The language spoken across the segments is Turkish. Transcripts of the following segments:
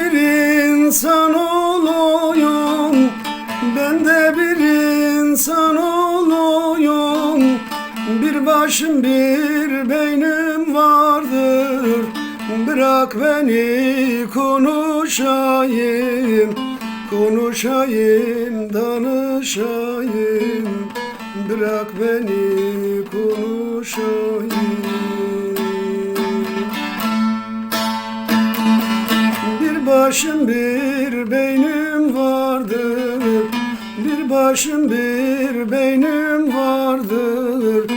bir insan oluyorum. Ben de bir insan oluyorum. Bir başım bir beynim vardır. Bırak beni konuşayım Konuşayım, danışayım. Bırak beni konuşayım. Başım bir beynim vardır. Bir başım bir beynim vardır.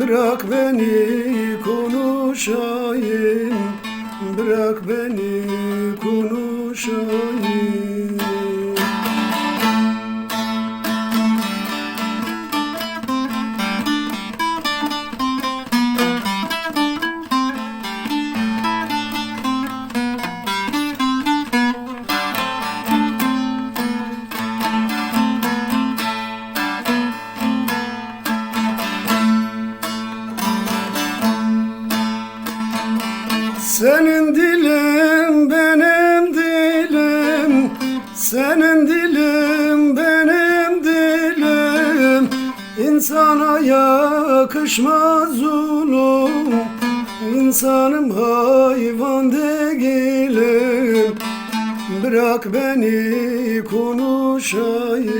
Bırak beni konuşayım. Bırak beni konuşayım Senin dilin benim dilim. Senin dilin benim dilim. İnsana yakışmaz zulüm. İnsanım hayvan değilim. Bırak beni konuşayım.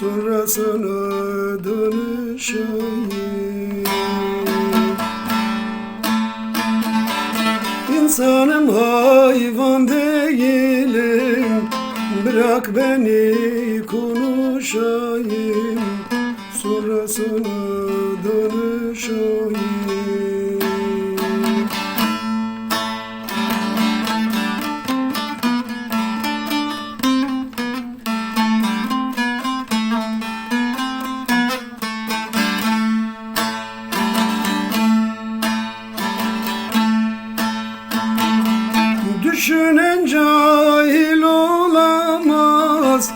Sonra sana dönüşeyim İnsanım hayvan değilim. Bırak beni konuşayım. Sonra sana Düşünen cahil olamaz.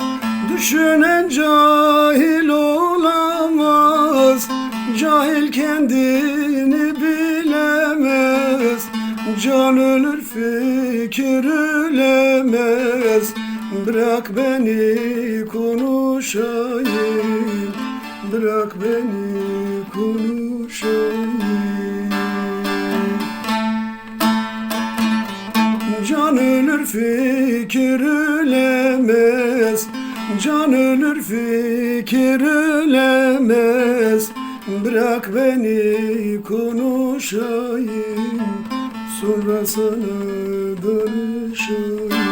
Düşünen cahil olamaz. Cahil kendini bilemez. Can ölür fikir ölemez Bırak beni konuşayım. Bırak beni konuşayım fikir ölemez Can ölür fikir ölemez Bırak beni konuşayım Sonra sana dönüşeyim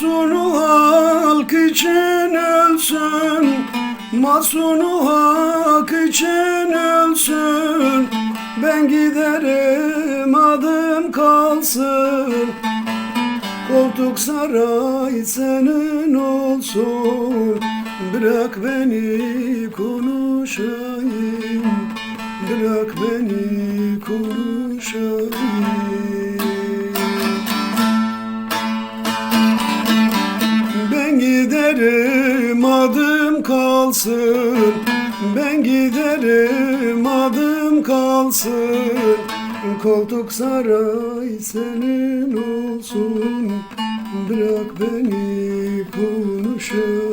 Masunu halk için ölsün Masunu halk için ölsün. Ben giderim adım kalsın. Koltuk saray senin olsun. Bırak beni konuşayım giderim adım kalsın. Ben giderim adım kalsın. Koltuk saray senin olsun. Bırak beni konuşayım